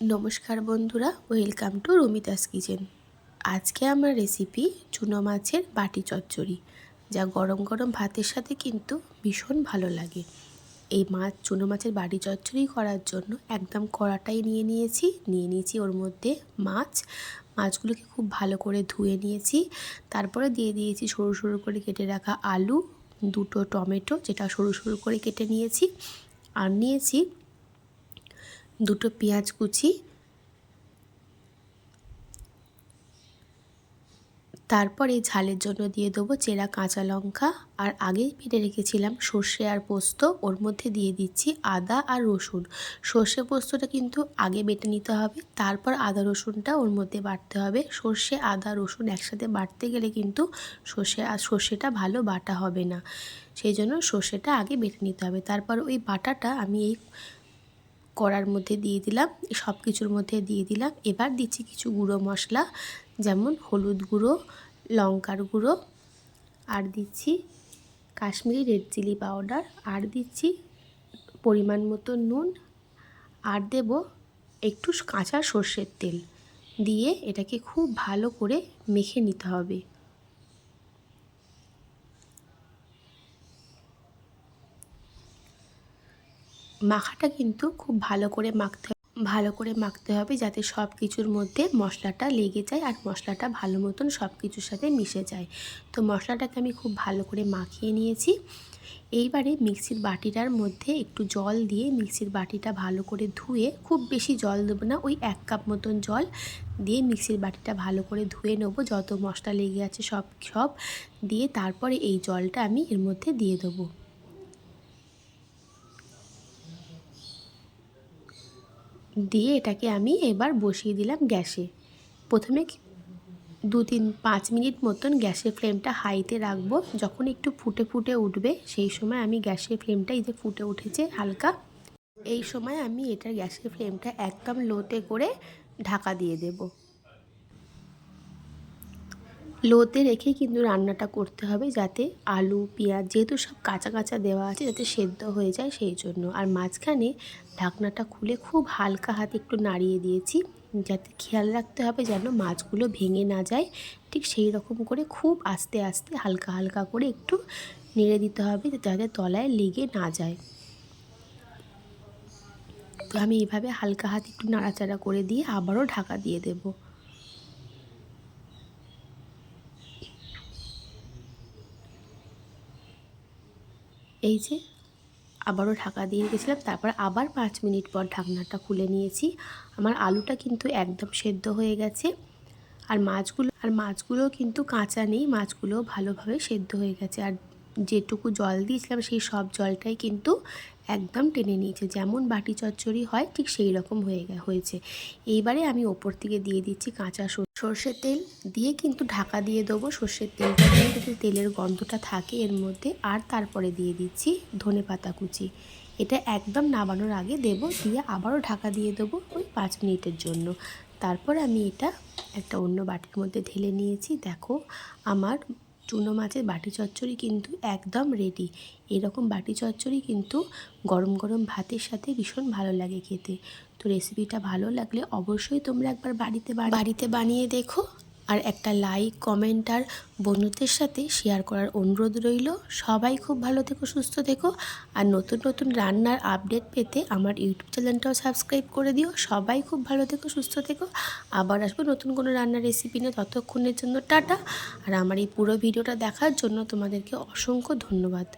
নমস্কার বন্ধুরা, welcome to রুমিতাস kitchen. আজকে আমার রেসিপি চুনো মাছের বাটি চচ্চড়ি, যা গরম গরম ভাতের সাথে কিন্তু ভীষণ ভালো লাগে। এই মাছ, চুনো মাছের বাটি চচ্চড়ি করার জন্য একদম কড়াটাই নিয়ে নিয়েছি। নিয়ে নিয়েছি ওর মধ্যে মাছ। মাছগুলোকে খুব ভালো করে ধুয়ে নিয়েছি। তারপরে দিয়ে দিয়েছি সরু সরু করে কেটে রাখা আলু, দুটো টমেটো, যেটা সরু সরু করে কেটে নিয়েছি। আর নিয়েছি দুটো পেঁয়াজ কুচি, তারপরে ঝালের জন্য দিয়ে দেবো চেরা কাঁচা লঙ্কা, আর আগে পেটে রেখেছিলাম সর্ষে আর পোস্ত, ওর মধ্যে দিয়ে দিচ্ছি আদা আর রসুন। সর্ষে পোস্তটা কিন্তু আগে বেটে নিতে হবে, তারপর আদা রসুনটা ওর মধ্যে বাটতে হবে। সর্ষে, আদা, রসুন একসাথে বাটতে গেলে কিন্তু সর্ষে আর সর্ষেটা ভালো বাটা হবে না। সেই জন্য সর্ষেটা আগে বেটে নিতে হবে। তারপর ওই বাটাটা আমি এই কড়ার মধ্যে দিয়ে দিলাম সব কিছুর মধ্যে দিয়ে দিলাম। এবার দিচ্ছি কিছু গুঁড়ো মশলা, যেমন হলুদ গুঁড়ো, লঙ্কার গুঁড়ো, আর দিচ্ছি কাশ্মীরি রেড চিলি পাউডার, আর দিচ্ছি পরিমাণ মতো নুন, আর দেব একটু কাঁচা সর্ষের তেল। দিয়ে এটাকে খুব ভালো করে মেখে নিতে হবে। মাখাটা কিন্তু খুব ভালো করে মাখতে ভালো করে মাখতে হবে যাতে সব কিছুর মধ্যে মশলাটা লেগে যায় আর মশলাটা ভালো মতন সব কিছুর সাথে মিশে যায়। তো মশলাটাকে আমি খুব ভালো করে মাখিয়ে নিয়েছি। এইবারে মিক্সির বাটিটার মধ্যে একটু জল দিয়ে মিক্সির বাটিটা ভালো করে ধুয়ে, খুব বেশি জল দেবো না, ওই এক কাপ মতন জল দিয়ে মিক্সির বাটিটা ভালো করে ধুয়ে নেব, যত মশলা লেগে আছে সব সব দিয়ে তারপরে এই জলটা আমি এর মধ্যে দিয়ে দেবো। দিয়ে এটাকে আমি এবার বসিয়ে দিলাম গ্যাসে। প্রথমে দু তিন পাঁচ মিনিট মতন গ্যাসের ফ্লেমটা হাইতে রাখব। যখন একটু ফুটে ফুটে উঠবে, সেই সময় আমি গ্যাসের ফ্লেমটা এই যে ফুটে উঠেছে হালকা, এই সময় আমি এটার গ্যাসের ফ্লেমটা একদম লোতে করে ঢাকা দিয়ে দেবো। লোতে রেখে কিন্তু রান্নাটা করতে হবে যাতে আলু, পেঁয়াজ যেহেতু সব কাঁচা কাঁচা দেওয়া আছে যাতে সেদ্ধ হয়ে যায় সেই জন্য। আর মাঝখানে ঢাকনাটা খুলে খুব হালকা হাতে একটু নাড়িয়ে দিয়েছি যাতে খেয়াল রাখতে হবে যেন মাছগুলো ভেঙে না যায়। ঠিক সেই রকম করে খুব আস্তে আস্তে হালকা হালকা করে একটু নেড়ে দিতে হবে যাতে তলায় লেগে না যায়। তো আমি এইভাবে হালকা হাতে একটু নাড়াচাড়া করে দিয়ে আবারও ঢাকা দিয়ে দেবো। এই যে আবারও ঢাকা দিয়ে রেখেছিলাম তারপর আবার পাঁচ মিনিট পর ঢাকনাটা খুলে নিয়েছি। আমার আলুটা কিন্তু একদম সেদ্ধ হয়ে গেছে। আর মাছগুলো আর মাছগুলো কিন্তু কাঁচা নেই, মাছগুলো ভালোভাবে সেদ্ধ হয়ে গেছে। আর যেটুকু জল দিয়েছিলাম, সেই সব জলটাই কিন্তু একদম টেনে নিয়েছে। যেমন বাটি চচ্চড়ি হয়, ঠিক সেই রকম হয়ে হয়েছে। এইবারে আমি ওপর থেকে দিয়ে দিচ্ছি কাঁচা সর্ষের তেল দিয়ে কিন্তু ঢাকা দিয়ে দেবো সর্ষের তেলটা দিয়ে। যদি তেলের গন্ধটা থাকে, এর মধ্যে। আর তারপরে দিয়ে দিচ্ছি ধনে পাতা কুচি। এটা একদম নামানোর আগে দেব, দিয়ে আবারও ঢাকা দিয়ে দেবো ওই পাঁচ মিনিটের জন্য। তারপর আমি এটা একটা অন্য বাটির মধ্যে ঢেলে নিয়েছি। দেখো, আমার চুনো মাছের বাটি চচ্চড়ি কিন্তু একদম রেডি এরকম বাটি চচ্চড়ি কিন্তু গরম গরম ভাতের সাথে ভীষণ ভালো লাগে খেতে। তো রেসিপিটা ভালো লাগলে অবশ্যই তোমরা একবার বাড়িতে বাড়িতে বানিয়ে দেখো। আর একটা লাইক কমেন্ট আর বন্ধুদের সাথে শেয়ার করার অনুরোধ রইল। সবাই খুব ভালো থেকো, সুস্থ থেকো। আর নতুন নতুন রান্নার আপডেট পেতে আমার ইউটিউব চ্যানেলটাও সাবস্ক্রাইব করে দিও। সবাই খুব ভালো থেকো, সুস্থ থেকো। আবার আসব নতুন কোনো রান্নার রেসিপি নিয়ে ততক্ষণের জন্য টাটা। আর আমার এই পুরো ভিডিওটা দেখার জন্য তোমাদেরকে অসংখ্য ধন্যবাদ।